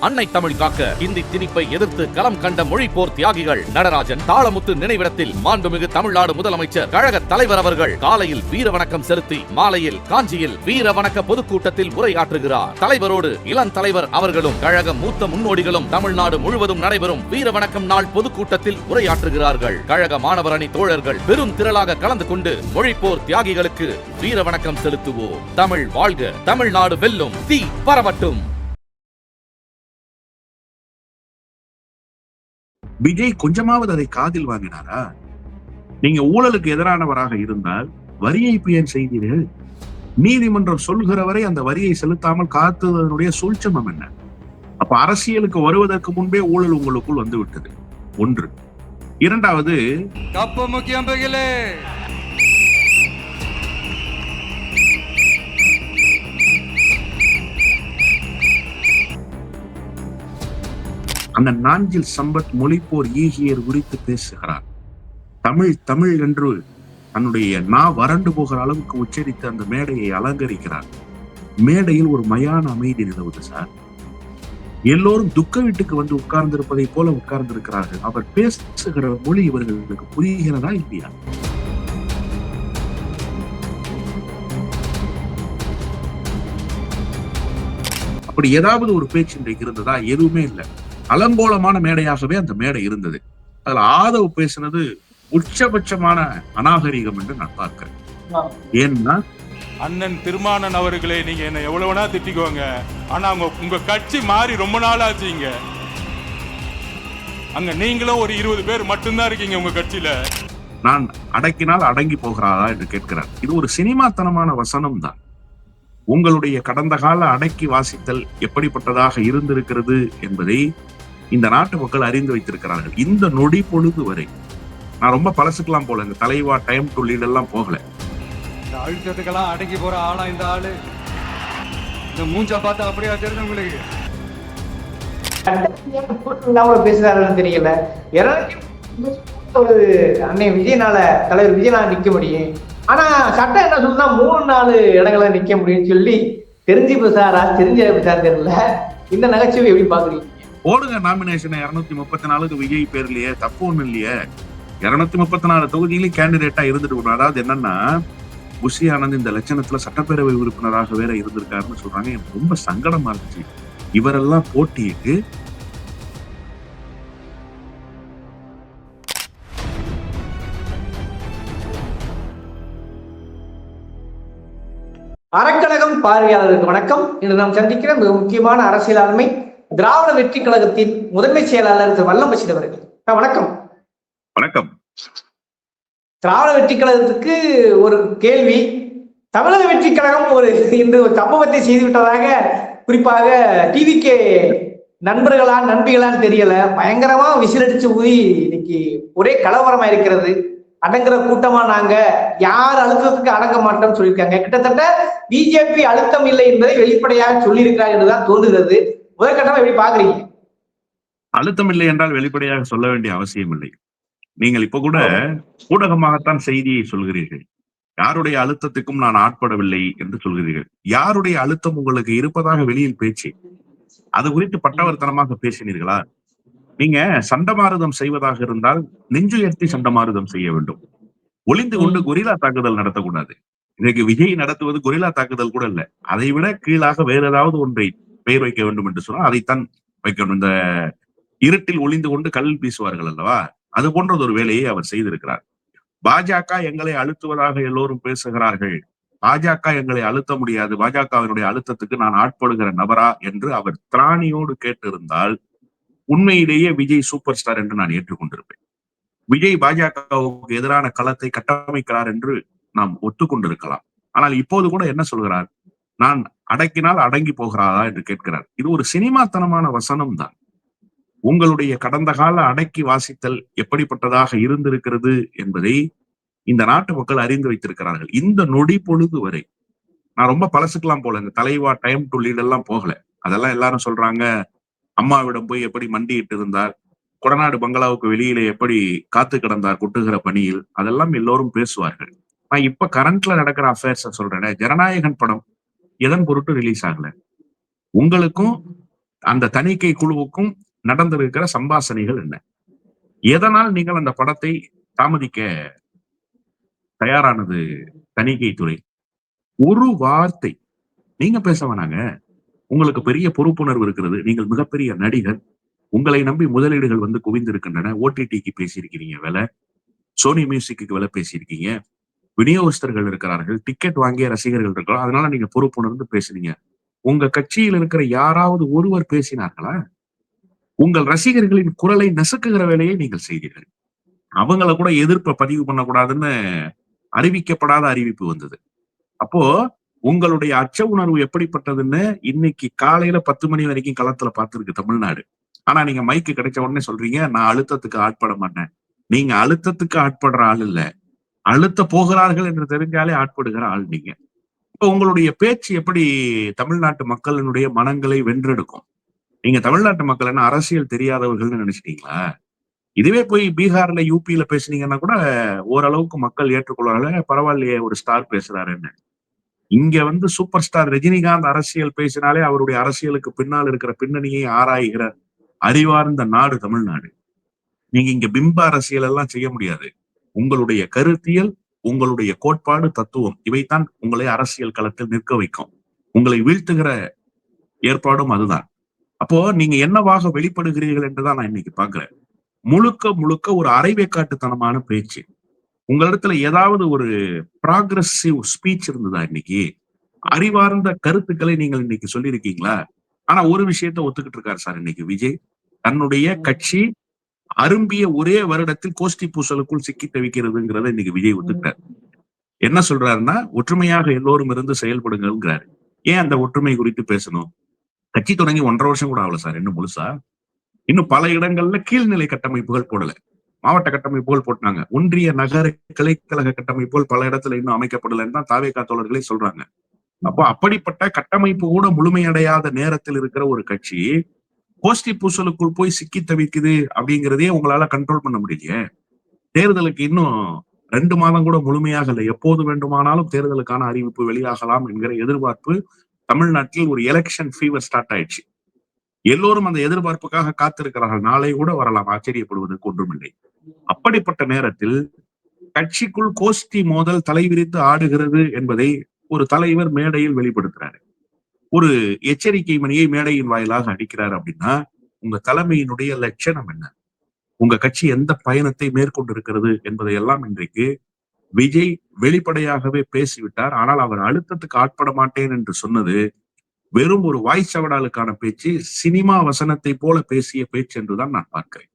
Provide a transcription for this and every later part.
அன்னை தமிழ் காக்க இந்தி திணிப்பை எதிர்த்து களம் கண்ட மொழிப்போர் தியாகிகள் நடராஜன் தாளமுத்து நினைவிடத்தில் மாண்புமிகு தமிழ்நாடு முதலமைச்சர் கழக தலைவர் அவர்கள் காலையில் வீர வணக்கம் செலுத்தி மாலையில் காஞ்சியில் வீர வணக்க பொதுக்கூட்டத்தில் உரையாற்றுகிறார். தலைவரோடு இளம் தலைவர் அவர்களும் கழக மூத்த முன்னோடிகளும் தமிழ்நாடு முழுவதும் நடைபெறும் வீர வணக்கம் நாள் பொதுக்கூட்டத்தில் உரையாற்றுகிறார்கள். கழக மாணவர் அணி தோழர்கள் பெரும் திரளாக கலந்து கொண்டு மொழிப்போர் தியாகிகளுக்கு வீர வணக்கம் செலுத்துவோம். தமிழ் வாழ்க தமிழ்நாடு வெல்லும். தீ பரவட்டும். விஜய் கொஞ்சமாவது அதை காதில் வாங்கினாரா? நீங்க ஊழலுக்கு எதிரானவராக இருந்தால் வரியை ஏய்ப்பு ஏன் செய்தீர்கள். நீதிமன்றம் சொல்கிற வரை அந்த வரியை செலுத்தாமல் காத்ததனுடைய சூழ்ச்சமம் என்ன? அப்ப அரசியலுக்கு வருவதற்கு முன்பே ஊழல் உங்களுக்குள் வந்து விட்டது ஒன்று. இரண்டாவது கப்பு முக்கியம் அந்த நாஞ்சில் சம்பத் மொழிப்போர் ஈகியர் குறித்து பேசுகிறார். தமிழ் தமிழ் என்று தன்னுடைய நா வறண்டு போகிற அளவுக்கு உச்சரித்து அந்த மேடையை அலங்கரிக்கிறார். மேடையில் ஒரு மயான அமைதி நிலவுது சார். எல்லோரும் துக்க வீட்டுக்கு வந்து உட்கார்ந்திருப்பதை போல உட்கார்ந்திருக்கிறார்கள். அவர் பேசுகிற மொழி இவர்களுக்கு புரிகிறதா இல்லையா? அப்படி ஏதாவது ஒரு பேச்சு இன்றைக்கு இருந்ததா? எதுவுமே இல்லை. அலங்கோலமான மேடையாகவே அந்த மேடை இருந்தது. அதுல ஆதவ் பேசினது உச்சபட்சமான அநாகரிகம் என்று நான் பார்க்கிறேன். ஏன்னா? அண்ணன் திருமானன் அவர்களே நீங்க என்ன எவ்வளவு வேணா திட்டிக்கோங்க. ஆனா உங்க உங்க கட்சி மாறி ரொம்ப நாள் ஆச்சுங்க அங்க நீங்களும் ஒரு இருபது பேர் மட்டும்தான் இருக்கீங்க உங்க கட்சியில. நான் அடக்கினால் அடங்கி போகிறாரா என்று கேட்கிறார். இது ஒரு சினிமாத்தனமான வசனம் தான். உங்களுடைய கடந்த கால அடக்கி வாசித்தல் எப்படிப்பட்டதாக இருந்திருக்கிறது என்பதை இந்த நாட்டு மக்கள் அறிந்து வைத்திருக்கிறார்கள். இந்த நொடி பொழுது வரை நான் ரொம்ப பழசுக்கலாம் போல இந்த தலைவா டைம் டு லீட் எல்லாம் போகல. இந்த அழுத்தத்துக்கெல்லாம் அடங்கி போற ஆளா இந்த ஆளு? இந்த மூஞ்சா பார்த்தா அப்படியா தெரியுது உங்களுக்கு? பேசுறாருன்னு தெரியல. அன்னை விஜயனால தலைவர் விஜயனால நிக்க முடியும். ஆனா சட்டம் என்ன சொல்லுனா மூணு நாலு இடங்கள நிக்க முடியும்னு சொல்லி தெரிஞ்சு பேசாரா தெரிஞ்ச பேசாரு தெரியல. இந்த நகைச்சுவை எப்படி பாக்குறீங்க? போடுங்க நாமினேஷனை இரநூத்தி முப்பத்தி நாலுக்கு விஜய் பேர்லயே தப்பு ஒண்ணு இல்லையே. இருநூத்தி முப்பத்தி நாலு தொகுதியிலும் கேண்டிடேட்டா இருந்துட்டு இருக்கணும். அதாவது என்னன்னா புஷி ஆனந்த் இந்த லட்சணத்துல சட்டப்பேரவை உறுப்பினராக வேற இருந்திருக்காருன்னு சொல்றாங்க. எனக்கு ரொம்ப சங்கடமா இருந்துச்சு. இவரெல்லாம் போட்டியிட்டு அறக்கழகம் பார்வையாளருக்கு வணக்கம். இன்று நாம் சந்திக்கிற மிக முக்கியமான அரசியல் ஆளுமை திராவிட வெற்றி கழகத்தின் முதன்மை செயலாளர் திரு வல்லம் பஷீர் அவர்கள். வணக்கம். வணக்கம். திராவிட வெற்றி கழகத்துக்கு ஒரு கேள்வி. தமிழக வெற்றி கழகம் ஒரு இந்த ஒரு சம்பவத்தை செய்துவிட்டதாக குறிப்பாக டிவிகே நண்பர்களா நண்பிகளான்னு தெரியல. பயங்கரமா விசிலடிச்சு ஊதி இன்னைக்கு ஒரே கலவரமா இருக்கிறது. அடங்குற கூட்டமா நாங்க யார் அழுத்தத்துக்கு அடங்க மாட்டோம்னு சொல்லியிருக்காங்க. கிட்டத்தட்ட பிஜேபி அழுத்தம் இல்லை என்பதை வெளிப்படையாக சொல்லியிருக்கிறார் என்றுதான் தோன்றுகிறது. முதற்கட்டமா எப்படி பாக்குறீங்க? அழுத்தம் இல்லை என்றால் வெளிப்படையாக சொல்ல வேண்டிய அவசியம் இல்லை. நீங்கள் இப்ப கூட ஊடகமாகத்தான் செய்தியை சொல்கிறீர்கள். யாருடைய அழுத்தத்துக்கும் நான் ஆட்படவில்லை என்று சொல்கிறீர்கள். யாருடைய அழுத்தம் உங்களுக்கு இருப்பதாக வெளியில் பேச்சு? அது குறித்து பட்டவர்த்தனமாக பேசினீர்களா? நீங்க சண்டமாருதம் செய்வதாக இருந்தால் நெஞ்சுயர்த்தி சண்டமாருதம் செய்ய வேண்டும். ஒளிந்து கொண்டு கொரில்லா தாக்குதல் நடத்தக்கூடாது. இன்னைக்கு விஜய் நடத்துவது கொரில்லா தாக்குதல் கூட இல்ல. அதை விட கீழாக வேற ஏதாவது ஒன்றை பெயர் வைக்க வேண்டும் என்று சொன்னால் அதைத்தான் வைக்கணும் இந்த இருட்டில் ஒளிந்து கொண்டு கல் வீசுவார்கள் அல்லவா? அது போன்றது ஒரு வேலையை அவர் செய்திருக்கிறார். பாஜக எங்களை அழுத்துவதாக எல்லோரும் பேசுகிறார்கள். பாஜக எங்களை அழுத்த முடியாது. பாஜகவினுடைய அழுத்தத்துக்கு நான் ஆட்படுகிற நபரா என்று அவர் திராணியோடு கேட்டிருந்தால் உண்மையிலேயே விஜய் சூப்பர் ஸ்டார் என்று நான் ஏற்றுக்கொண்டிருப்பேன். விஜய் பாஜகவுக்கு எதிரான களத்தை கட்டமைக்கிறார் என்று நாம் ஒத்துக்கொண்டிருக்கலாம். ஆனால் இப்போது கூட என்ன சொல்கிறார்? நான் அடக்கினால் அடங்கி போகிறாரா என்று கேட்கிறார். இது ஒரு சினிமாத்தனமான வசனம் தான் உங்களுடைய கடந்த கால அடக்கி வாசித்தல் எப்படிப்பட்டதாக இருந்திருக்கிறது என்பதை இந்த நாட்டு மக்கள் அறிந்து வைத்திருக்கிறார்கள். இந்த நொடி பொழுது வரை நான் ரொம்ப பழசுக்கெல்லாம் போல இந்த தலைவா டைம் டு லீட் எல்லாம் போகல. அதெல்லாம் எல்லாரும் சொல்றாங்க அம்மாவிடம் போய் எப்படி மண்டியிட்டு இருந்தார்? கொடநாடு பங்களாவுக்கு வெளியில எப்படி காத்து கிடந்தார் கொட்டுகிற பணியில்? அதெல்லாம் எல்லோரும் பேசுவார்கள். நான் இப்ப கரண்ட்ல நடக்கிற அஃபேர்ஸ சொல்றேன் ஜனநாயகன் படம் எதன் பொருட்டு ரிலீஸ் ஆகல. உங்களுக்கும் அந்த தணிக்கை குழுவுக்கும் நடந்திருக்கிற சம்பாசனைகள் என்ன? எதனால் நீங்கள் அந்த படத்தை தாமதிக்க தயாரானது தணிக்கை துறை? ஒரு வார்த்தை நீங்க பேச வேணாங்க. உங்களுக்கு பெரிய பொறுப்புணர்வு இருக்கிறது. நீங்கள் மிகப்பெரிய நடிகர். உங்களை நம்பி முதலீடுகள் வந்து குவிந்திருக்கின்றன. ஓடிடிக்கு பேசியிருக்கிறீங்க விலை. சோனி மியூசிக்கு விலை பேசியிருக்கீங்க. விநியோகஸ்தர்கள் இருக்கிறார்கள் டிக்கெட் வாங்கிய ரசிகர்கள் இருக்கிறோம் அதனால நீங்க பொறுப்புணர்ந்து பேசுறீங்க உங்க கட்சியில் இருக்கிற யாராவது ஒருவர் பேசினார்களா? உங்கள் ரசிகர்களின் குரலை நசுக்குகிற வேலையை நீங்கள் செய்தீர்கள். அவங்கள கூட எதிர்ப்பை பதிவு பண்ணக்கூடாதுன்னு அறிவிக்கப்படாத அறிவிப்பு வந்தது. அப்போ உங்களுடைய அச்ச உணர்வு எப்படிப்பட்டதுன்னு இன்னைக்கு காலையில பத்து மணி வரைக்கும் களத்துல பார்த்துருக்கு தமிழ்நாடு. ஆனா நீங்க மைக்கு கிடைச்ச உடனே சொல்றீங்க நான் அழுத்தத்துக்கு ஆட்பட மாட்டேன். நீங்க அழுத்தத்துக்கு ஆட்படுற ஆள் இல்ல. அழுத்த போகிறார்கள் என்று தெரிஞ்சாலே ஆட்படுகிற ஆள் நீங்க. இப்ப உங்களுடைய பேச்சு எப்படி தமிழ்நாட்டு மக்களினுடைய மனங்களை வென்றெடுக்கும்? நீங்க தமிழ்நாட்டு மக்கள் என்ன அரசியல் தெரியாதவர்கள்னு நினைச்சிட்டீங்களா? இதுவே போய் பீகார்ல யூபியில பேசுனீங்கன்னா கூட ஓரளவுக்கு மக்கள் ஏற்றுக்கொள்வார்கள் பரவாயில்லையே ஒரு ஸ்டார் பேசுறாருன்னு. இங்க வந்து சூப்பர் ஸ்டார் ரஜினிகாந்த் அரசியல் பேசினாலே அவருடைய அரசியலுக்கு பின்னால் இருக்கிற பின்னணியை ஆராய்கிற அறிவார்ந்த நாடு தமிழ்நாடு. நீங்க இங்க பிம்ப அரசியல் எல்லாம் செய்ய முடியாது. உங்களுடைய கருத்தியல் உங்களுடைய கோட்பாடு தத்துவம் இவைதான் உங்களை அரசியல் களத்தில் நிற்க வைக்கும். உங்களை வீழ்த்துகிற ஏற்பாடும் அதுதான். அப்போ நீங்க என்னவாக வெளிப்படுகிறீர்கள் என்றுதான் நான் இன்னைக்கு பாக்குறேன் முழுக்க முழுக்க ஒரு அரைவேக்காட்டுத்தனமான பேச்சு. உங்களிடத்துல ஏதாவது ஒரு ப்ராக்ரஸிவ் ஸ்பீச் இருந்ததா இன்னைக்கு? அறிவார்ந்த கருத்துக்களை நீங்கள் இன்னைக்கு சொல்லியிருக்கீங்களா? ஆனா ஒரு விஷயத்த ஒத்துக்கிட்டு இருக்காரு சார் இன்னைக்கு விஜய். தன்னுடைய கட்சி அரும்பிய ஒரே வருடத்தில் கோஷ்டி பூசலுக்குள் சிக்கி தவிக்கிறதுங்கிறத இன்னைக்கு விஜய் ஒத்துக்கிட்டார். என்ன சொல்றாருன்னா ஒற்றுமையாக எல்லோரும் இருந்து செயல்படுங்கிறாரு ஏன் அந்த ஒற்றுமை குறித்து பேசணும்? கட்சி தொடங்கி ஒன்றரை வருஷம் கூட ஆகல சார் இன்னும் முழுசா. இன்னும் பல இடங்கள்ல கீழ்நிலை கட்டமைப்புகள் போடல. மாவட்ட கட்டமைப்புகள் போட்டாங்க. ஒன்றிய நகர கிளைக்கழக கட்டமைப்புகள் பல இடத்துல இன்னும் அமைக்கப்படலைன்னு தான் தாவேக்கா தோழர்களே சொல்றாங்க. அப்போ அப்படிப்பட்ட கட்டமைப்பு கூட முழுமையடையாத நேரத்தில் இருக்கிற ஒரு கட்சி கோஷ்டி பூசலுக்குள் போய் சிக்கி தவிக்குது அப்படிங்கிறதே உங்களால கண்ட்ரோல் பண்ண முடியலையே. தேர்தலுக்கு இன்னும் ரெண்டு மாதம் கூட முழுமையாக இல்லை. எப்போது வேண்டுமானாலும் தேர்தலுக்கான அறிவிப்பு வெளியாகலாம் என்கிற எதிர்பார்ப்பு தமிழ்நாட்டில் ஒரு எலெக்ஷன் ஃபீவர் ஸ்டார்ட் ஆயிடுச்சு. எல்லோரும் அந்த எதிர்பார்ப்புக்காக காத்திருக்கிறார்கள். நாளை கூட வரலாம். ஆச்சரியப்படுவதற்கு ஒன்றுமில்லை. அப்படிப்பட்ட நேரத்தில் கட்சிக்குள் கோஷ்டி மோதல் தலைவிரித்து ஆடுகிறது என்பதை ஒரு தலைவர் மேடையில் வெளிப்படுத்துறாரு. ஒரு எச்சரிக்கை மணியை மேடையின் வாயிலாக அடிக்கிறார் அப்படின்னா உங்க தலைமையினுடைய லட்சணம் என்ன? உங்க கட்சி எந்த பயணத்தை மேற்கொண்டிருக்கிறது என்பதை எல்லாம் இன்றைக்கு விஜய் வெளிப்படையாகவே பேசிவிட்டார். ஆனால் அவர் அழுத்தத்துக்கு ஆட்பட மாட்டேன் என்று சொன்னது வெறும் ஒரு வாய் சவடாலுக்கான பேச்சு சினிமா வசனத்தை போல பேசிய பேச்சு என்றுதான் நான் பார்க்கிறேன்.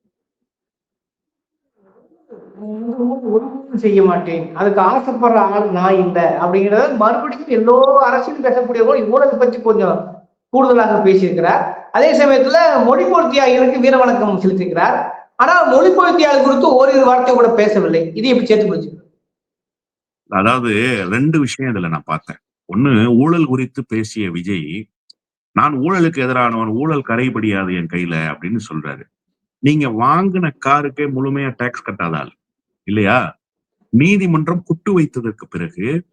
ஒன்றும் செய்ய மாட்டேன். அதுக்கு ஆசைப்படுற ஆள் நான் இல்லை. அப்படிங்கிறத மறுபடியும் எல்லோ அரசியல் பேசக்கூடியவர்கள் ஊழல் பற்றி கொஞ்சம் கூடுதலாக பேசியிருக்கிறார். அதே சமயத்துல மொழிபொருத்தியாளர்களுக்கு வீர வணக்கம் செலுத்தியிருக்கிறார். ஆனால் மொழிபொருத்தியாளர் குறித்து ஓரிரு வார்த்தை கூட பேசவில்லை. இது எப்படி சேர்த்து போச்சு அதாவது ரெண்டு விஷயம் இதுல நான் பார்த்தேன். ஒண்ணு ஊழல் குறித்து பேசிய விஜய் நான் ஊழலுக்கு எதிரானவன் ஊழல் கரைபடியாது என் கையில அப்படின்னு சொல்றாரு. நீங்க வாங்கின காருக்கே முழுமையா டாக்ஸ் கட்டாத இல்லையா? நீதிமன்றம் குட்டு வைத்ததற்கு பிறகு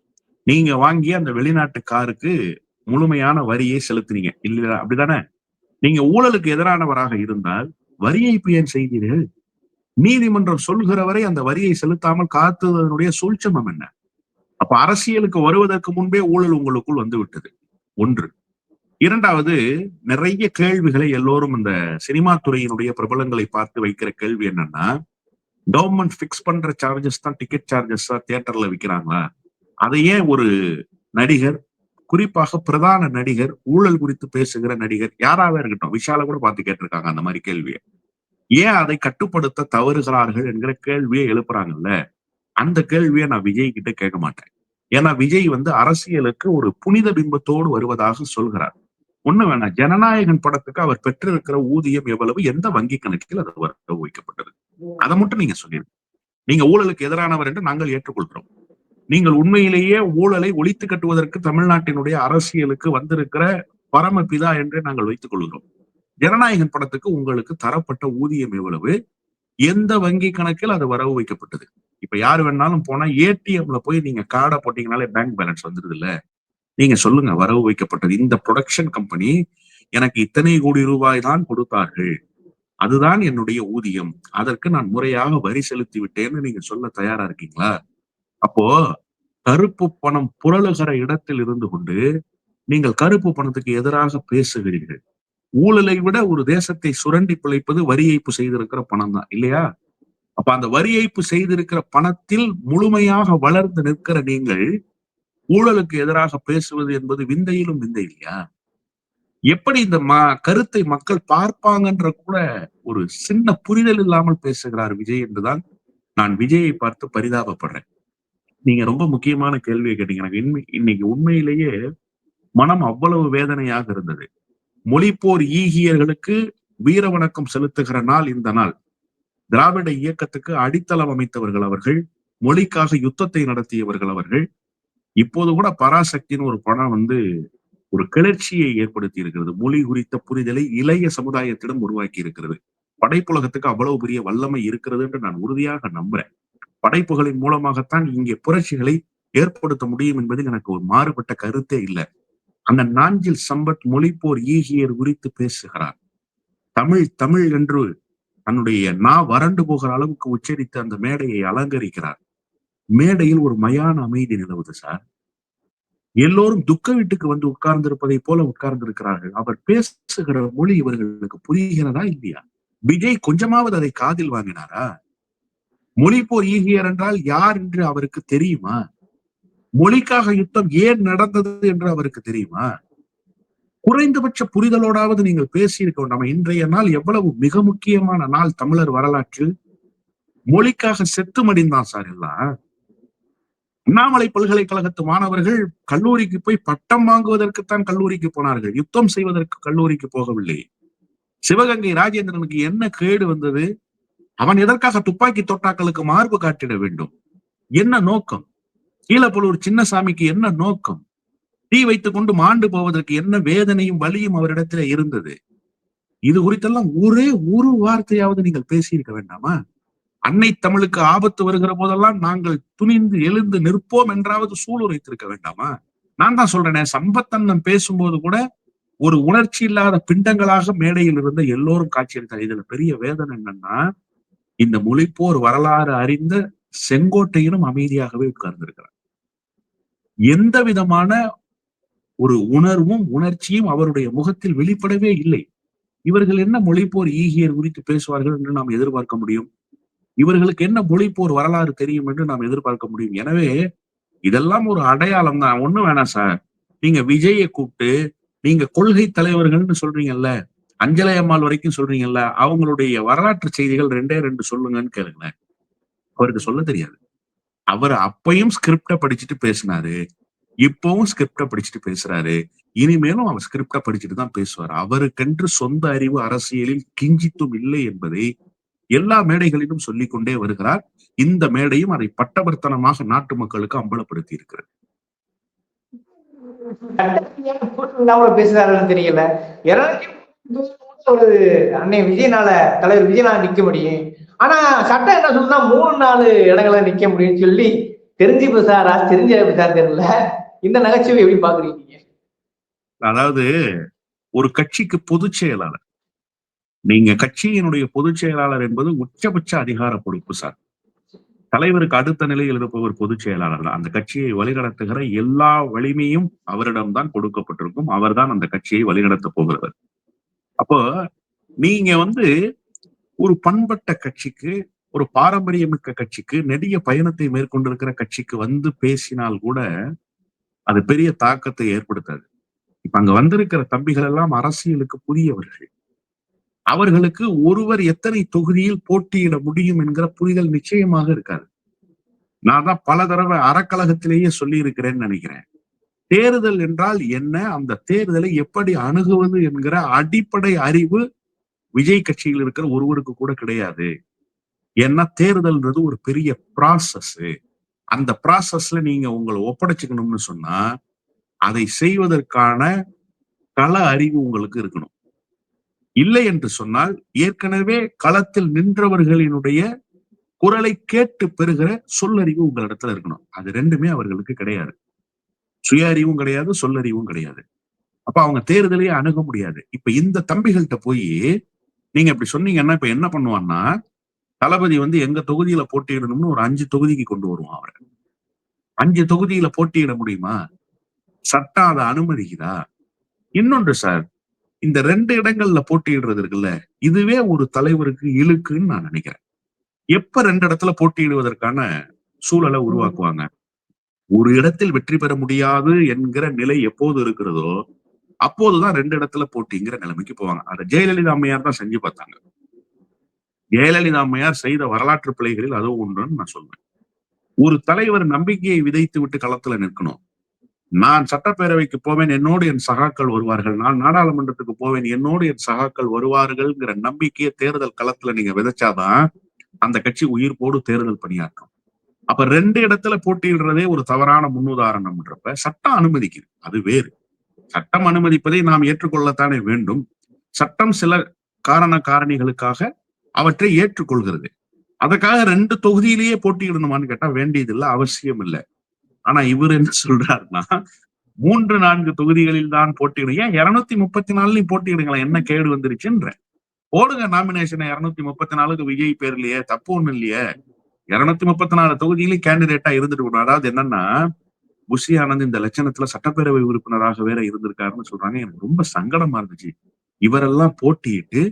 நீங்க வாங்கி அந்த வெளிநாட்டு காருக்கு முழுமையான வரியை செலுத்துனீங்க. இல்லையா? அப்படிதானே? நீங்க ஊழலுக்கு எதிரானவராக இருந்தால் வரியை ஏன் செய்தீர்கள்? நீதிமன்றம் சொல்கிற வரை அந்த வரியை செலுத்தாமல் காத்ததனுடைய சூழ்ச்சமம் என்ன? அப்ப அரசியலுக்கு வருவதற்கு முன்பே ஊழல் உங்களுக்குள் வந்து விட்டது ஒன்று. இரண்டாவது நிறைய கேள்விகளை எல்லோரும் இந்த சினிமா துறையினுடைய பிரபலங்களை பார்த்து வைக்கிற கேள்வி என்னன்னா கவர்மெண்ட் ஃபிக்ஸ் பண்ற சார்ஜஸ் தான் டிக்கெட் சார்ஜஸ் தியேட்டர்ல விற்கிறாங்களா அதையே ஒரு நடிகர் குறிப்பாக பிரதான நடிகர் ஊழல் குறித்து பேசுகிற நடிகர் யாராவே இருக்கட்டும் விஷால கூட பார்த்து கேட்டிருக்காங்க அந்த மாதிரி கேள்வியை. ஏன் அதை கட்டுப்படுத்த தவறுகிறார்கள் என்கிற கேள்வியை எழுப்புறாங்கல்ல? அந்த கேள்வியை நான் விஜய் கிட்ட கேட்க மாட்டேன். ஏன்னா விஜய் வந்து அரசியலுக்கு ஒரு புனித பிம்பத்தோடு வருவதாக சொல்கிறார். ஒண்ணு வேணாம் ஜனநாயகன் படத்துக்கு அவர் பெற்றிருக்கிற ஊதியம் எவ்வளவு எந்த வங்கி கணக்கில் அது வர வைக்கப்பட்டது அதை மட்டும் நீங்க சொல்லிடுங்க நீங்க ஊழலுக்கு எதிரானவர் என்று நாங்கள் ஏற்றுக்கொள்கிறோம். நீங்கள் உண்மையிலேயே ஊழலை ஒழித்து கட்டுவதற்கு தமிழ்நாட்டினுடைய அரசியலுக்கு வந்திருக்கிற பரமபிதா என்றே நாங்கள் வைத்துக் கொள்கிறோம். ஜனநாயகன் படத்துக்கு உங்களுக்கு தரப்பட்ட ஊதியம் எவ்வளவு எந்த வங்கி கணக்கில் அது வரவு வைக்கப்பட்டது? இப்ப யார் வேணாலும் போனா ஏடிஎம்ல போய் நீங்க கார்டை போட்டீங்கனாலே பேங்க் பேலன்ஸ் வந்துருது இல்ல? நீங்க சொல்லுங்க வரவு வைக்கப்பட்டது. இந்த ப்ரொடக்ஷன் கம்பெனி எனக்கு இத்தனை கோடி ரூபாய் தான் கொடுத்தார்கள். அதுதான் என்னுடைய ஊதியம். அதற்கு நான் முறையாக வரி செலுத்தி விட்டேன்னு நீங்க சொல்ல தயாரா இருக்கீங்களா? அப்போ கருப்பு பணம் புரளுகிற இடத்தில் இருந்து கொண்டு நீங்கள் கருப்பு பணத்துக்கு எதிராக பேசுகிறீர்கள். ஊழலை விட ஒரு தேசத்தை சுரண்டி பிழைப்பது வரி ஏய்ப்பு செய்திருக்கிற பணம் தான் இல்லையா? அப்ப அந்த வரி ஏய்ப்பு செய்திருக்கிற பணத்தில் முழுமையாக வளர்ந்து நிற்கிற நீங்கள் ஊழலுக்கு எதிராக பேசுவது என்பது விந்தையிலும் விந்தை இல்லையா? எப்படி இந்த ம கருத்தை மக்கள் பார்ப்பாங்கன்ற கூட ஒரு சின்ன புரிதல் இல்லாமல் பேசுகிறார் விஜய் என்றுதான் நான் விஜயை பார்த்து பரிதாபப்படுறேன். நீங்க ரொம்ப முக்கியமான கேள்வியை கேட்டீங்க. எனக்கு இன்மை இன்னைக்கு உண்மையிலேயே மனம் அவ்வளவு வேதனையாக இருந்தது. மொழிப்போர் ஈகியர்களுக்கு வீர வணக்கம் செலுத்துகிற நாள் இந்த நாள். திராவிட இயக்கத்துக்கு அடித்தளம் அமைத்தவர்கள் அவர்கள் மொழிக்காக யுத்தத்தை நடத்தியவர்கள் அவர்கள் இப்போது கூட பராசக்தின்னு ஒரு படம் வந்து ஒரு கிளர்ச்சியை ஏற்படுத்தி இருக்கிறது. மொழி குறித்த புரிதலை இளைய சமுதாயத்திடம் உருவாக்கி இருக்கிறது. படைப்புலகத்துக்கு அவ்வளவு பெரிய வல்லமை இருக்கிறது என்று நான் உறுதியாக நம்புறேன். படைப்புகளின் மூலமாகத்தான் இங்கே புரட்சிகளை ஏற்படுத்த முடியும் என்பதில் எனக்கு ஒரு மாறுபட்ட கருத்தே இல்லை. அந்த நாஞ்சில் சம்பத் மொழிப்போர் ஈகியர் குறித்து பேசுகிறார். தமிழ் தமிழ் என்று தன்னுடைய நா வறண்டு போகிற அளவுக்கு உச்சரித்து அந்த மேடையை அலங்கரிக்கிறார். மேடையில் ஒரு மயான அமைதி நிலவுது சார் எல்லோரும் துக்க வீட்டுக்கு வந்து உட்கார்ந்திருப்பதை போல உட்கார்ந்து இருக்கிறார்கள் அவர் பேசுகிற மொழி இவர்களுக்கு புரிகிறதா இல்லையா? விஜய் கொஞ்சமாவது அதை காதில் வாங்கினாரா? மொழி போர் ஈகியர் என்றால் யார் என்று அவருக்கு தெரியுமா? மொழிக்காக யுத்தம் ஏன் நடந்தது என்று அவருக்கு தெரியுமா? குறைந்தபட்ச புரிதலோடாவது நீங்கள் பேசியிருக்க வேண்டாம். இன்றைய நாள் எவ்வளவு மிக முக்கியமான நாள் தமிழர் வரலாற்றில். மொழிக்காக செத்து மடிந்தான் சார் எல்லாம். அண்ணாமலை பல்கலைக்கழகத்து மாணவர்கள் கல்லூரிக்கு போய் பட்டம் வாங்குவதற்குத்தான் கல்லூரிக்கு போனார்கள். யுத்தம் செய்வதற்கு கல்லூரிக்கு போகவில்லை. சிவகங்கை ராஜேந்திரனுக்கு என்ன கேடு வந்தது? அவன் எதற்காக துப்பாக்கி தொட்டாக்களுக்கு மார்பு காட்டிட வேண்டும்? என்ன நோக்கம்? கீழப்பலூர் சின்னசாமிக்கு என்ன நோக்கம்? தீ வைத்துக் கொண்டு மாண்டு போவதற்கு என்ன வேதனையும் வலியும் அவரிடத்துல இருந்தது? இது குறித்தெல்லாம் ஒரே ஒரு வார்த்தையாவது நீங்கள் பேசியிருக்க வேண்டாமா? அன்னை தமிழுக்கு ஆபத்து வருகிற போதெல்லாம் நாங்கள் துணிந்து எழுந்து நிற்போம் என்றாவது சூளுரைத்திருக்க வேண்டாமா? நான் தான் சொல்றேனே சம்பத்தன்னம் பேசும்போது கூட ஒரு உணர்ச்சி இல்லாத பிண்டங்களாக மேடையில் இருந்த எல்லோரும் காட்சியளித்தார். இதுல பெரிய வேதனை என்னன்னா இந்த மொழிப்போர் வரலாறு அறிந்த செங்கோட்டையிலும் அமைதியாகவே உட்கார்ந்திருக்கிறார். எந்த விதமான ஒரு உணர்வும் உணர்ச்சியும் அவருடைய முகத்தில் வெளிப்படவே இல்லை. இவர்கள் என்ன மொழிப்போர் ஈகியர் குறித்து பேசுவார்கள் என்று நாம் எதிர்பார்க்க முடியும்? இவர்களுக்கு என்ன மொழிப்போர் வரலாறு தெரியும் என்று நாம் எதிர்பார்க்க முடியும். எனவே இதெல்லாம் ஒரு அடையாளம் தான். ஒண்ணும் வேணாம் சார் நீங்க விஜயை கூப்பிட்டு நீங்க கொள்கை தலைவர்கள்னு சொல்றீங்கல்ல அஞ்சலை அம்மாள் வரைக்கும் சொல்றீங்கல்ல அவங்களுடைய வரலாற்று செய்திகள் ரெண்டே ரெண்டு சொல்லுங்கன்னு கேளுங்களேன். அவருக்கு சொல்ல தெரியாது. அவர் அப்பையும் ஸ்கிரிப்ட படிச்சுட்டு பேசினாரு. இப்பவும் ஸ்கிரிப்ட படிச்சுட்டு பேசுறாரு. இனிமேலும் அவர் ஸ்கிரிப்ட படிச்சுட்டு தான் பேசுவார். அவருக்கென்று சொந்த அறிவு அரசியலில் கிஞ்சித்தும் இல்லை என்பதை எல்லா மேடைகளிலும் சொல்லிக் கொண்டே வருகிறார். இந்த மேடையும் அதை பட்டவர்த்தனமாக நாட்டு மக்களுக்கு அம்பலப்படுத்தி இருக்கிறது. தெரியல. ஒரு அன்னை விஜயனால தலைவர் விஜயனால நிக்க முடியும். ஆனா சட்டம் என்ன சொல்லுன்னா மூணு நாலு இடங்களை நிக்க முடியும்னு சொல்லி தெரிஞ்சு பேசாரா? தெரிஞ்ச பேசாரு தெரியல. இந்த நகைச்சுவை எப்படி பாக்குறீங்க? அதாவது ஒரு கட்சிக்கு பொதுச் செயலாளர் நீங்க கட்சியினுடைய பொதுச் செயலாளர் என்பது உச்சபட்ச அதிகார பொறுப்பு சார். தலைவருக்கு அடுத்த நிலையில் இருப்பவர் பொதுச் செயலாளர் தான். அந்த கட்சியை வழிநடத்துகிற எல்லா வலிமையும் அவரிடம்தான் கொடுக்கப்பட்டிருக்கும். அவர்தான் அந்த கட்சியை வழிநடத்த போகிறவர். அப்போ நீங்க வந்து ஒரு பண்பட்ட கட்சிக்கு ஒரு பாரம்பரியமிக்க கட்சிக்கு நெடிய பயணத்தை மேற்கொண்டிருக்கிற கட்சிக்கு வந்து பேசினால் கூட அது பெரிய தாக்கத்தை ஏற்படுத்தாது. இப்ப அங்க வந்திருக்கிற தம்பிகள் எல்லாம் அரசியலுக்கு புதியவர்கள். அவர்களுக்கு ஒருவர் எத்தனை தொகுதியில் போட்டியிட முடியும் என்கிற புரிதல் நிச்சயமாக இருக்காது. நான் தான் பல தடவை அறக்கழகத்திலேயே சொல்லி இருக்கிறேன்னு நினைக்கிறேன். தேர்தல் என்றால் என்ன? அந்த தேர்தலை எப்படி அணுகுவது என்கிற அடிப்படை அறிவு விஜய் கட்சியில் இருக்கிற ஒருவருக்கு கூட கிடையாது. ஏன்னா தேர்தல்ன்றது ஒரு பெரிய ப்ராசஸ் அந்த ப்ராசஸ்ல நீங்க உங்களை ஒப்படைச்சுக்கணும்னு சொன்னா அதை செய்வதற்கான கள அறிவு உங்களுக்கு இருக்கணும். இல்லை என்று சொன்னால் ஏற்கனவே களத்தில் நின்றவர்களினுடைய குரலை கேட்டு பெறுகிற சொல்லறிவு உங்களிடத்துல இருக்கணும். அது ரெண்டுமே அவர்களுக்கு கிடையாது. சுய அறிவும் கிடையாது சொல்லறிவும் கிடையாது. அப்ப அவங்க தேர்தலையே அணுக முடியாது. இப்ப இந்த தம்பிகள்கிட்ட போய் நீங்க இப்படி சொன்னீங்கன்னா இப்ப என்ன பண்ணுவான்னா தளபதி வந்து எங்க தொகுதியில போட்டியிடணும்னு ஒரு அஞ்சு தொகுதிக்கு கொண்டு வருவான் அவரை. அஞ்சு தொகுதியில போட்டியிட முடியுமா? சட்டம் அதை அனுமதிக்குதா? இன்னொன்று சார் இந்த ரெண்டு இடங்கள்ல போட்டியிடுறது இருக்குல்ல இதுவே ஒரு தலைவருக்கு இழுக்குன்னு நான் நினைக்கிறேன். எப்ப ரெண்டு இடத்துல போட்டியிடுவதற்கான சூழலை உருவாக்குவாங்க? ஒரு இடத்தில் வெற்றி பெற முடியாது என்கிற நிலை எப்போது இருக்கிறதோ அப்போதுதான் ரெண்டு இடத்துல போட்டிங்கிற நிலைமைக்கு போவாங்க. அதை ஜெயலலிதா அம்மையார் தான் செஞ்சு பார்த்தாங்க. ஜெயலலிதா அம்மையார் செய்த வரலாற்று பிழைகளில் அதுவும் ஒன்றுன்னு நான் சொல்வேன். ஒரு தலைவர் நம்பிக்கையை விதைத்து விட்டு களத்துல நிற்கணும். நான் சட்டப்பேரவைக்கு போவேன் என்னோடு என் சகாக்கள் வருவார்கள். நான் நாடாளுமன்றத்துக்கு போவேன் என்னோடு என் சகாக்கள் வருவார்கள்ங்கிற நம்பிக்கையை தேர்தல் களத்துல நீங்க விதைச்சாதான் அந்த கட்சி உயிர்ப்போடு தேர்தல் பணியாற்றும். அப்ப ரெண்டு இடத்துல போட்டியிடுறதே ஒரு தவறான முன்னுதாரணம்ன்றப்ப சட்டம் அனுமதிக்குது. அது வேறு. சட்டம் அனுமதிப்பதை நாம் ஏற்றுக்கொள்ளத்தானே வேண்டும். சட்டம் சில காரண காரணிகளுக்காக அவற்றை ஏற்றுக்கொள்கிறது. அதற்காக ரெண்டு தொகுதியிலேயே போட்டியிடணுமான்னு கேட்டா வேண்டியதில்லை அவசியம் இல்லை ஆனா இவர் என்ன சொல்றாருன்னா மூன்று நான்கு தொகுதிகளில் தான் போட்டியிடும் ஏன் இருநூத்தி முப்பத்தி நாலுலயும் போட்டியிடுங்களேன் என்ன கேடு வந்துருச்சுன்ற. போடுங்க நாமினேஷனை இருநூத்தி முப்பத்தி நாலுக்கு விஜய் பேர்லயே தப்பு ஒண்ணு இல்லையே. இருநூத்தி முப்பத்தி நாலு தொகுதியிலும் கேண்டிடேட்டா இருந்துட்டு இருக்கணும் அதாவது என்னன்னா புஷி ஆனந்த் இந்த லட்சணத்துல சட்டப்பேரவை உறுப்பினராக வேற இருந்திருக்காருன்னு சொல்றாங்க. எனக்கு ரொம்ப சங்கடமா இருந்துச்சு. இவரெல்லாம் போட்டியிட்டு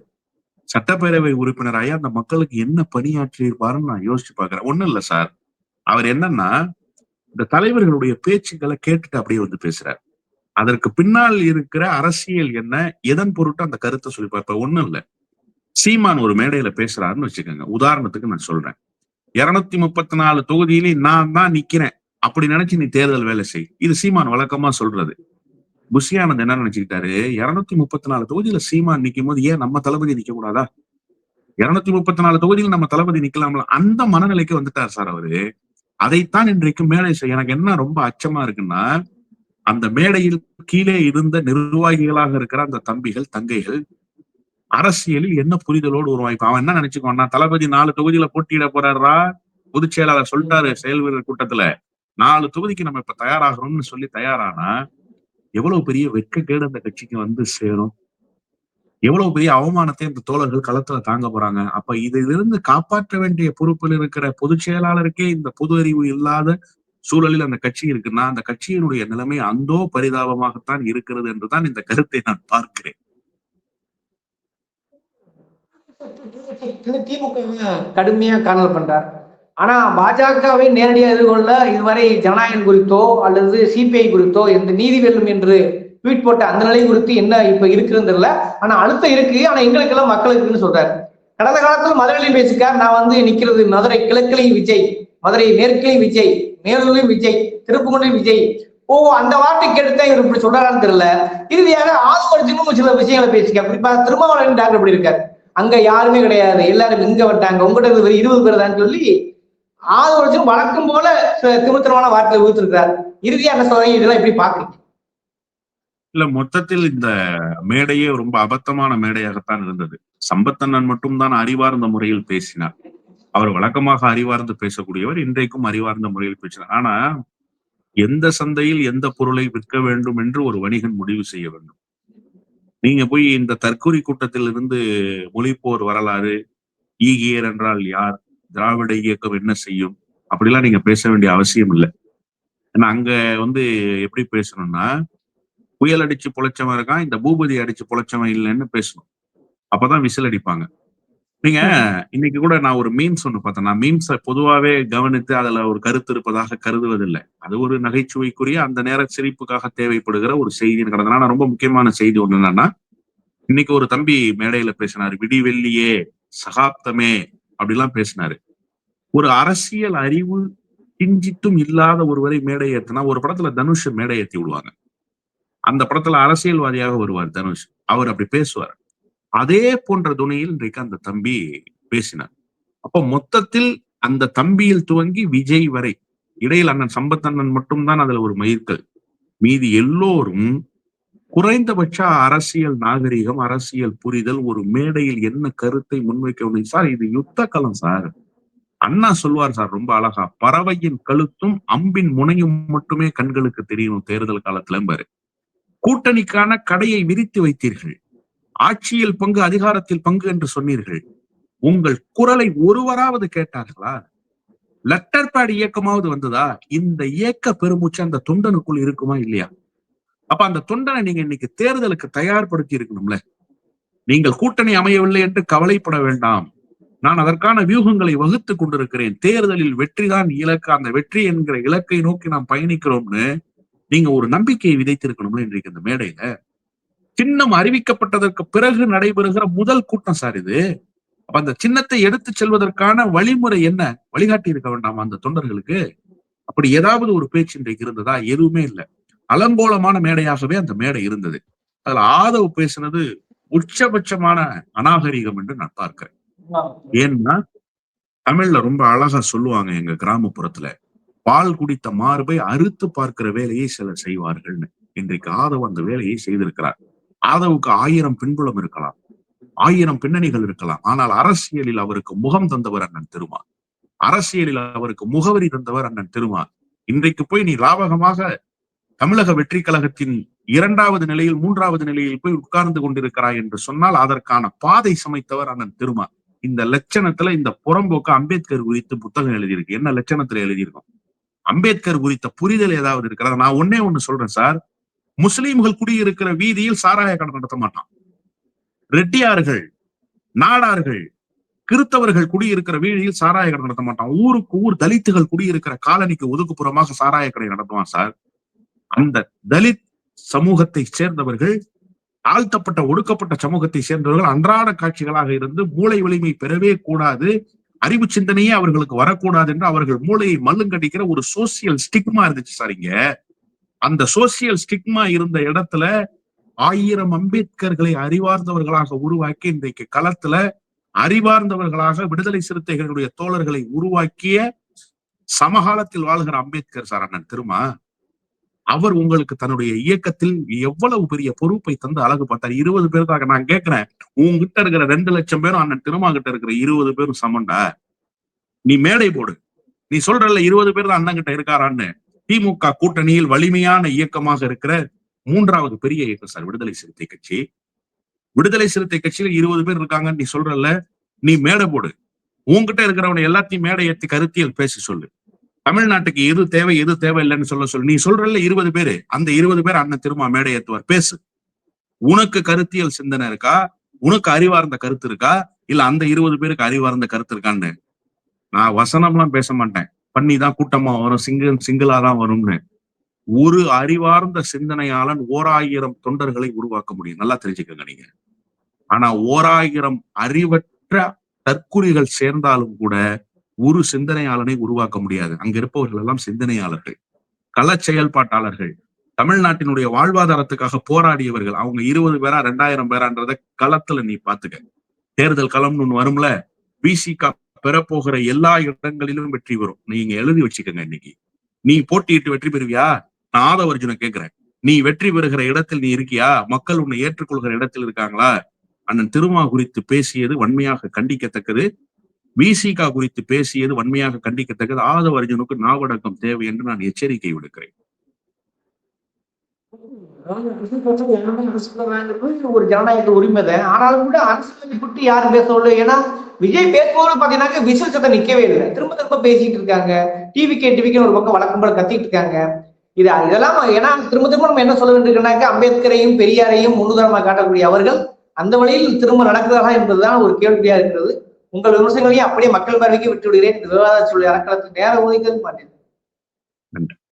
சட்டப்பேரவை உறுப்பினராகி அந்த மக்களுக்கு என்ன பணியாற்றி இருப்பாருன்னு நான் யோசிச்சு பாக்குறேன் ஒண்ணும் இல்ல சார். அவர் என்னன்னா இந்த தலைவர்களுடைய பேச்சுக்களை கேட்டுட்டு அப்படியே வந்து பேசுறாரு. அதற்கு பின்னால் இருக்கிற அரசியல் என்ன எதன் பொருட்டு அந்த கருத்தை சொல்லி பார்ப்ப? ஒண்ணும் இல்ல. சீமான் ஒரு மேடையில பேசுறாருன்னு வச்சுக்கோங்க. உதாரணத்துக்கு நான் சொல்றேன். இருநூத்தி முப்பத்தி நாலு தொகுதியிலே நான் தான் நிக்கிறேன். அப்படி நினைச்சு நீ தேர்தல் வேலை செய். இது சீமான் வழக்கமா சொல்றது. புஷியானந்த் என்ன நினைச்சுக்கிட்டாரு? இருநூத்தி முப்பத்தி நாலு தொகுதியில சீமான் நிக்கும் போது ஏன் நம்ம தளபதி நிக்க கூடாதா இருநூத்தி முப்பத்தி நாலு தொகுதியில் நம்ம தளபதி நிக்கலாம்ல? அந்த மனநிலைக்கு வந்துட்டார் சார் அவரு. அதைத்தான் இன்றைக்கு மேடை செய்ய எனக்கு என்ன ரொம்ப அச்சமா இருக்குன்னா அந்த மேடையில் கீழே இருந்த நிர்வாகிகளாக இருக்கிற அந்த தம்பிகள் தங்கைகள் அரசியலில் என்ன புரிதலோடு உருவாய்ப்பு அவன் என்ன நினைச்சுக்கோன்னா தளபதி நாலு தொகுதியில போட்டியிட போறாரா பொதுச் செயலாளர் சொல்லிட்டாரு செயல் வீரர் கூட்டத்துல. நாலு தொகுதிக்கு நம்ம இப்ப தயாராகிறோம்னு சொல்லி தயாரானா எவ்வளவு பெரிய வெட்கக்கேடு அந்த கட்சிக்கு வந்து சேரும். எவ்வளவு பெரிய அவமானத்தை இந்த தோழர்கள் களத்துல தாங்க போறாங்க. அப்ப இதிலிருந்து காப்பாற்ற வேண்டிய பொறுப்பில் இருக்கிற பொதுச் செயலாளருக்கே இந்த பொது அறிவு இல்லாத சூழலில் அந்த கட்சி இருக்குன்னா அந்த கட்சியினுடைய நிலைமை அந்தோ பரிதாபமாகத்தான் இருக்கிறது என்றுதான் இந்த கருத்தை நான் பார்க்கிறேன். திமுக கடுமையா காணல் பண்றார். ஆனா பாஜகவை நேரடியா எதிர்கொள்ள இதுவரை ஜனநாயகம் குறித்தோ அல்லது சிபிஐ குறித்தோ எந்த நீதி வெல்லும் என்று ட்வீட் போட்ட அந்த நிலை குறித்து என்ன இப்ப இருக்குன்னு தெரியல. ஆனா அழுத்தம் இருக்கு. ஆனா எங்களுக்கு எல்லாம் மக்களுக்குன்னு சொல்றாரு. கடந்த காலத்துல மதுரையிலையும் பேசிக்கார் நான் வந்து நிக்கிறது மதுரை கிழக்கிலையும் விஜய் மதுரை மேற்கிலையும் விஜய் மேலூர்லையும் விஜய் திருப்புகொண்டையும் விஜய். ஓ அந்த வார்த்தை கேட்டுதான் இவர் இப்படி சொல்றாரான்னு தெரியல. இறுதியாக ஆதவர்ஜனும் சில விஷயங்களை பேசிக்க குறிப்பா திருமாவளவன் டாக்டர் இப்படி இருக்காரு. அங்க யாருமே கிடையாது. எல்லாரும் இங்க வட்டாங்க உங்ககிட்ட இருந்து இருபது பேர் தான் சொல்லி ஆதவர்ஜன் வழக்கம் போல திமுத்தனமான வார்த்தை ஊத்திருக்காரு இறுதியாக என்ன சொல்றீங்க இதெல்லாம் எப்படி பாக்குறீங்க இல்ல மொத்தத்தில் இந்த மேடையே ரொம்ப அபத்தமான மேடையாகத்தான் இருந்தது. சம்பத்தண்ணன் மட்டும்தான் அறிவார்ந்த முறையில் பேசினார். அவர் வழக்கமாக அறிவார்ந்து பேசக்கூடியவர் இன்றைக்கும் அறிவார்ந்த முறையில் பேசினார். ஆனா எந்த சந்தையில் எந்த பொருளை விற்க வேண்டும் என்று ஒரு வணிகன் முடிவு செய்ய வேண்டும். நீங்க போய் இந்த தற்கூரி கூட்டத்தில் இருந்து மொழிப்போர் வரலாறு ஈகியர் என்றால் யார் திராவிட இயக்கம் என்ன செய்யும் அப்படிலாம் நீங்க பேச வேண்டிய அவசியம் இல்லை. ஏன்னா அங்க வந்து எப்படி பேசணும்னா புயல் அடிச்சு பொழைச்சவன் இருக்கான் இந்த பூபதி அடிச்சு பொழைச்சவன் இல்லைன்னு பேசணும் அப்பதான் விசில் அடிப்பாங்க. நீங்க இன்னைக்கு கூட நான் ஒரு மீம்ஸ் ஒண்ணு பார்த்தேன். நான் மீம்ஸை பொதுவாவே கவனித்து அதுல ஒரு கருத்து இருப்பதாக கருதுவதில்லை. அது ஒரு நகைச்சுவைக்குரிய அந்த நேர சிரிப்புக்காக தேவைப்படுகிற ஒரு செய்தி கடந்த நாள் ரொம்ப முக்கியமான செய்தி ஒண்ணு என்னன்னா இன்னைக்கு ஒரு தம்பி மேடையில பேசினாரு. விடிவெள்ளியே சகாப்தமே அப்படிலாம் பேசினாரு. ஒரு அரசியல் அறிவு கிஞ்சித்தும் இல்லாத ஒருவரை மேடை ஏத்தினா ஒரு படத்துல தனுஷ் மேடை ஏத்தி விடுவாங்க. அந்த படத்துல அரசியல்வாதியாக வருவார் தனுஷ். அவர் அப்படி பேசுவார். அதே போன்ற துணையில் இன்றைக்கு அந்த தம்பி பேசினார். அப்போ மொத்தத்தில் அந்த தம்பியில் துவங்கி விஜய் வரை இடையில் அண்ணன் சம்பத்தண்ணன் மட்டும்தான் அதுல ஒரு மயிர்கள் மீதி எல்லோரும் குறைந்தபட்ச அரசியல் நாகரிகம் அரசியல் புரிதல் ஒரு மேடையில் என்ன கருத்தை முன்வைக்க முடியும் சார்? இது யுத்த களம் சார். அண்ணா சொல்வார் சார் ரொம்ப அழகா பறவையின் கழுத்தும் அம்பின் முனையும் மட்டுமே கண்களுக்கு தெரியணும் தேர்தல் காலத்துல பாரு. கூட்டணிக்கான கடையை விரித்து வைத்தீர்கள். ஆட்சியில் பங்கு அதிகாரத்தில் பங்கு என்று சொன்னீர்கள். உங்கள் குரலை ஒருவராவது கேட்டார்களா? லெட்டர் பேட் இயக்கமாவது வந்ததா? இந்த இயக்க பெருமூச்சு அந்த தொண்டனுக்குள் இருக்குமா இல்லையா? அப்ப அந்த தொண்டனை நீங்க இன்னைக்கு தேர்தலுக்கு தயார்படுத்தி இருக்கணும்ல. நீங்கள் கூட்டணி அமையவில்லை என்று கவலைப்பட வேண்டாம். நான் அதற்கான வியூகங்களை வகுத்து கொண்டிருக்கிறேன். தேர்தலில் வெற்றிதான் இலக்கு. அந்த வெற்றி என்கிற இலக்கை நோக்கி நாம் பயணிக்கிறோம்னு நீங்க ஒரு நம்பிக்கையை விதைத்திருக்கணும்ல இன்றைக்கு இந்த மேடையில? சின்னம் அறிவிக்கப்பட்டதற்கு பிறகு நடைபெறுகிற முதல் கூட்டம் சார் இது. அப்ப அந்த சின்னத்தை எடுத்து செல்வதற்கான வழிமுறை என்ன? வழிகாட்டி இருக்க வேண்டாமா அந்த தொண்டர்களுக்கு? அப்படி ஏதாவது ஒரு பேச்சு இன்றைக்கு இருந்ததா? எதுவுமே இல்லை. அலங்கோலமான மேடையாகவே அந்த மேடை இருந்தது. அதுல ஆதவ் பேசினது உச்சபட்சமான அநாகரிகம் என்று நான் பார்க்கிறேன். ஏன்னா தமிழ்ல ரொம்ப அழகா சொல்லுவாங்க எங்க கிராமப்புறத்துல. பால் குடித்த மார்பை அறுத்து பார்க்கிற வேலையை சிலர் செய்வார்கள்னு இன்றைக்கு ஆதவ் அந்த வேலையை செய்திருக்கிறார். ஆதவுக்கு ஆயிரம் பின்புலம் இருக்கலாம். ஆயிரம் பின்னணிகள் இருக்கலாம். ஆனால் அரசியலில் அவருக்கு முகம் தந்தவர் அண்ணன் திருமா அரசியலில் அவருக்கு முகவரி தந்தவர் அண்ணன் திருமா இன்றைக்கு போய் நீ லாபகமாக தமிழக வெற்றி கழகத்தின் இரண்டாவது நிலையில் மூன்றாவது நிலையில் போய் உட்கார்ந்து கொண்டிருக்கிறாய் என்று சொன்னால் அதற்கான பாதை சமைத்தவர் அண்ணன் திருமா இந்த லட்சணத்துல இந்த புறம்போக்கு அம்பேத்கர் குறித்து புத்தகம் எழுதியிருக்கு. என்ன லட்சணத்துல எழுதியிருக்கோம்? அம்பேத்கர் குறித்த புரிதல் ஏதாவது இருக்கிறதா? நான் ஒன்னே ஒண்ணு சொல்றேன் சார். முஸ்லீம்கள் குடியிருக்கிற வீதியில் சாராய கடை நடத்த மாட்டான். ரெட்டியார்கள் நாடார்கள் கிறித்தவர்கள் குடியிருக்கிற வீதியில் சாராய கடை நடத்த மாட்டான். ஊருக்கு ஊர் தலித்துகள் குடியிருக்கிற காலனிக்கு ஒதுக்குப்புறமாக சாராய கடை நடத்துவான் சார். அந்த தலித் சமூகத்தை சேர்ந்தவர்கள் தாழ்த்தப்பட்ட ஒடுக்கப்பட்ட சமூகத்தை சேர்ந்தவர்கள் அன்றாட காட்சிகளாக இருந்து மூளை வலிமை பெறவே கூடாது. அறிவு சிந்தனையே அவர்களுக்கு வரக்கூடாது என்று அவர்கள் மூளையை மல்லுங்கடிக்கிற ஒரு சோசியல் ஸ்டிக்மா இருந்துச்சு சார் இங்க. அந்த சோசியல் ஸ்டிக்மா இருந்த இடத்துல ஆயிரம் அம்பேத்கர்களை அறிவார்ந்தவர்களாக உருவாக்கி இன்றைக்கு களத்துல அறிவார்ந்தவர்களாக விடுதலை சிறுத்தைகளுடைய தோழர்களை உருவாக்கிய சமகாலத்தில் வாழ்கிற அம்பேத்கர் சார் அண்ணன். திருமா அவர் உங்களுக்கு தன்னுடைய இயக்கத்தில் எவ்வளவு பெரிய பொறுப்பை தந்து அழகு பார்த்தார். இருபது பேருக்காக நான் கேட்கிறேன். உங்ககிட்ட இருக்கிற ரெண்டு லட்சம் பேரும் அண்ணன் திருமா கிட்ட இருக்கிற இருபது பேரும் சமண்டா? நீ மேடை போடு. நீ சொல்றல இருபது பேர் தான் அண்ணன் கிட்ட இருக்காரான்னு. திமுக கூட்டணியில் வலிமையான இயக்கமாக இருக்கிற மூன்றாவது பெரிய இயக்கம் சார் விடுதலை சிறுத்தை கட்சி. விடுதலை சிறுத்தை கட்சியில இருபது பேர் இருக்காங்கன்னு நீ சொல்றல நீ மேடை போடு. உன்கிட்ட இருக்கிறவனை எல்லாத்தையும் மேடை ஏத்தி கருத்தியல் பேசி சொல்லு. தமிழ்நாட்டுக்கு எது தேவை எது தேவையில்லைன்னு சொல்ல சொல்லு. நீ சொல்றல இருபது பேரு. அந்த இருபது பேர் அண்ணன் திருமா மேடை ஏத்துவார். பேசு. உனக்கு கருத்தியல் சிந்தனை இருக்கா? உனக்கு அறிவார்ந்த கருத்து இருக்கா? இல்ல அந்த இருபது பேருக்கு அறிவார்ந்த கருத்து இருக்கான்னு. நான் வசனம்லாம் பேச மாட்டேன். பண்ணி தான் கூட்டமா வரும். சிங்கிள் சிங்கிளா தான் வரும்னு. ஒரு அறிவார்ந்த சிந்தனையாளன் ஓராயிரம் தொண்டர்களை உருவாக்க முடியும். நல்லா தெரிஞ்சுக்கோங்க நீங்க. ஆனா ஓராயிரம் அறிவற்ற தற்குறிகள் சேர்ந்தாலும் கூட ஒரு சிந்தனையாளனை உருவாக்க முடியாது. அங்க இருப்பவர்கள் எல்லாம் சிந்தனையாளர்கள். கள செயல்பாட்டாளர்கள். தமிழ்நாட்டினுடைய வாழ்வாதாரத்துக்காக போராடியவர்கள். அவங்க இருபது பேரா ரெண்டாயிரம் பேரான்றத களத்துல நீ பாத்துக்க. தேர்தல் களம்னு ஒண்ணு வரும்ல? பிசிக பெறப்போகிற எல்லா இடங்களிலும் வெற்றி வரும். நீங்க எழுதி வச்சுக்கோங்க இன்னைக்கு. நீ போட்டியிட்டு வெற்றி பெறுவியா? நான் ஆதவர்ஜுன கேக்குறேன். நீ வெற்றி பெறுகிற இடத்தில் நீ இருக்கியா? மக்கள் உன்னை ஏற்றுக்கொள்கிற இடத்தில் இருக்காங்களா? அண்ணன் திருமா குறித்து பேசியது வன்மையாக கண்டிக்கத்தக்கது. விசிகா குறித்து பேசியது வன்மையாக கண்டிக்கத்தக்கது. ஆதவர்ஜுனுக்கு நாவடக்கம் தேவை என்று நான் எச்சரிக்கை விடுக்கிறேன். ஒரு ஜனநாயக உரிமை தான் ஆனாலும் கூட அரசியலை பற்றி யாரும் பேசவில்லை ஏன்னா விஜய் பேசும்போது பாத்தீங்கன்னா விசில் சத்தம் நிக்கவே இல்லை. திரும்ப திரும்ப பேசிட்டு இருக்காங்க. டிவி கே டிவிக்கு ஒரு பக்கம் வழக்கம் போல கத்திட்டு இருக்காங்க. இது இதெல்லாம் ஏன்னா திரும்ப திரும்ப நம்ம என்ன சொல்ல வேண்டியிருக்கனாக்க அம்பேத்கரையும் பெரியாரையும் முன்னுதாரணமாக காட்டக்கூடிய அவர்கள் அந்த வழியில் திரும்ப நடக்குதா என்பதுதான் ஒரு கேள்வியா இருக்கிறது. உங்கள் விமர்சனங்களையும் அப்படியே மக்கள் பார்வைக்கு விட்டு விடுகிறேன் இந்த விவாத சொல்லி அறக்கலத்துக்கு நேரம் ஒதுக்கிறது மாட்டேன்.